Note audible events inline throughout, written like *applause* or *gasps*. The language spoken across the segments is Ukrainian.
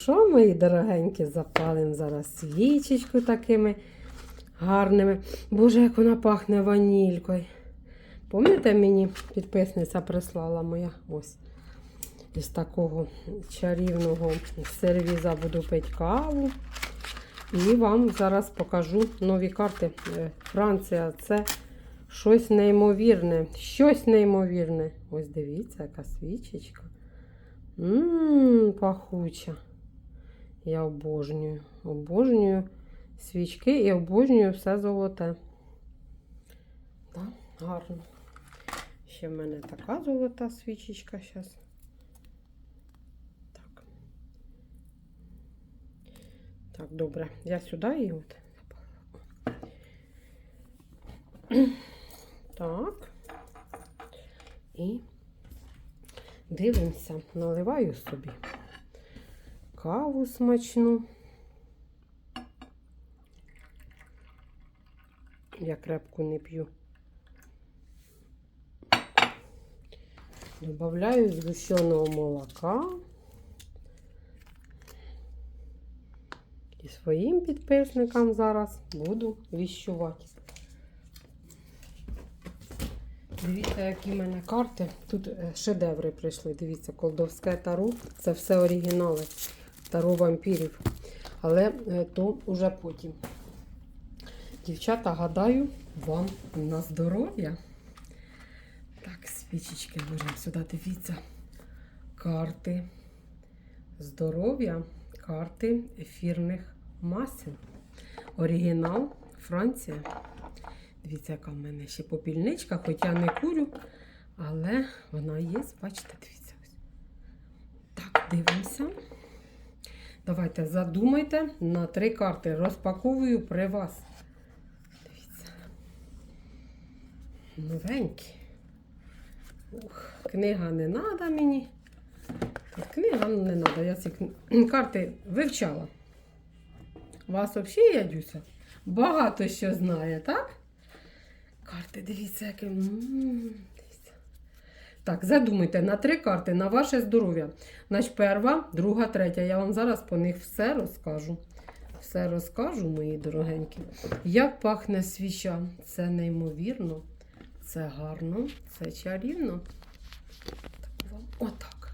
Що, мої дорогенькі, запалимо зараз свічечку такими гарними. Боже, як вона пахне ванількою. Пам'ятаєте, мені підписниця прислала моя ось із такого чарівного сервіза буду пити каву. І вам зараз покажу нові карти. Е, Франція це щось неймовірне. Щось неймовірне. Ось дивіться, яка свічечка. Ммм, пахуча. Я обожнюю. Обожнюю свічки і обожнюю все золоте. Да, гарно. Ще в мене така золота свічечка зараз. Так. Так, добре. Я сюди і от. Так. І дивимося, наливаю собі каву смачну. Я крепку не п'ю. Добавляю згущеного молока. І своїм підписникам зараз буду віщувати. Дивіться, які в мене карти. Тут е, шедеври прийшли. Дивіться, колдовське таро. Це все оригінали таро вампірів. Але е, то вже потім. Дівчата, гадаю, вам на здоров'я. Так, свічечки ложимо сюди. Дивіться. Карти здоров'я, карти ефірних масел. Оригінал Франція. Дивіться, яка в мене ще попільничка, хоч я не курю, але вона є, бачите, дивіться. Так, дивимося. Давайте задумайте на три карти. Розпаковую при вас. Дивіться. Новенькі. Ух, книга не треба мені. Книга ну, не треба. Я ці карти вивчала. Вас взагалі ядюся? Багато що знає, так? Карти, дивіться, які. Так, задумайте на три карти на ваше здоров'я. Значить, перша, друга, третя. Я вам зараз по них все розкажу. Все розкажу, мої дорогенькі. Як пахне свіча. Це неймовірно, це гарно, це чарівно. Отак.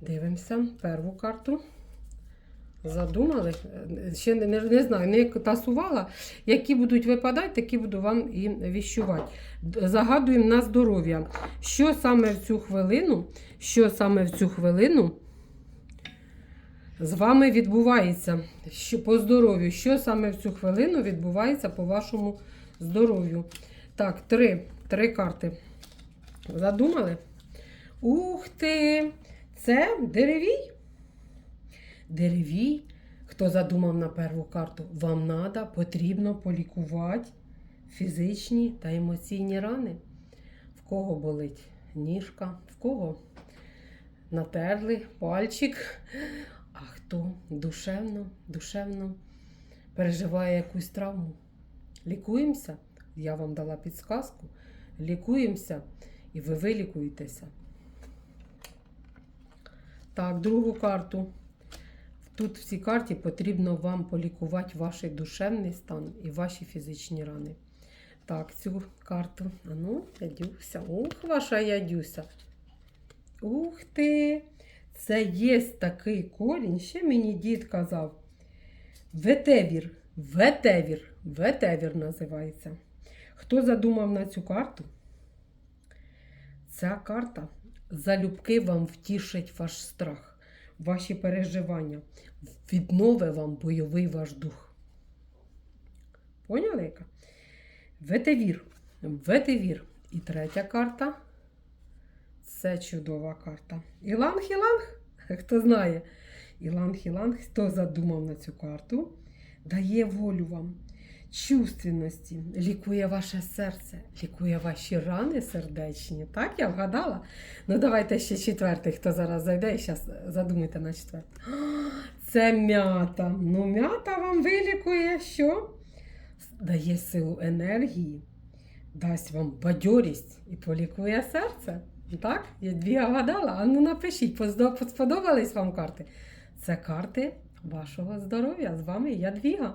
Дивимося першу карту. Задумали. Ще не, не, не знаю, не тасувала. Які будуть випадати, такі буду вам і віщувати. Загадуємо на здоров'я. Що саме в цю хвилину, що саме в цю хвилину з вами відбувається? Що, по здоров'ю, що саме в цю хвилину відбувається по вашому здоров'ю? Так, три, три карти. Задумали? Ух ти! Це деревій. Деревій, хто задумав на перву карту, вам треба, потрібно полікувати фізичні та емоційні рани. В кого болить ніжка, в кого натерли пальчик, а хто душевно, душевно переживає якусь травму. Лікуємося, я вам дала підсказку. Лікуємося і ви вилікуєтеся. Так, другу карту. Тут в цій карті потрібно вам полікувати ваш душевний стан і ваші фізичні рани. Так, цю карту. А ну, ядюся. Ух, ваша ядюся. Ух ти! Це є такий корінь, ще мені дід казав. Ветевір. Ветевір. Ветевір називається. Хто задумав на цю карту? Ця карта залюбки вам втішить ваш страх, ваші переживання, віднове вам бойовий ваш дух. Поняли яка? Ветевір. Ветевір. І третя карта. Це чудова карта. Іланг-Іланг, хто знає. Іланг-Іланг, хто задумав на цю карту, дає волю вам, чувственності, лікує ваше серце, лікує ваші рани сердечні. Так, я вгадала? Ну, давайте ще четвертий, хто зараз зайде, і зараз задумайте на четвертий. *gasps* Це м'ята. Ну, м'ята вам вилікує що? Дає силу енергії, дасть вам бадьорість і полікує серце. Так? Я дві вгадала. А ну напишіть, сподобались вам карти? Це карти вашого здоров'я. З вами я Ядвіга.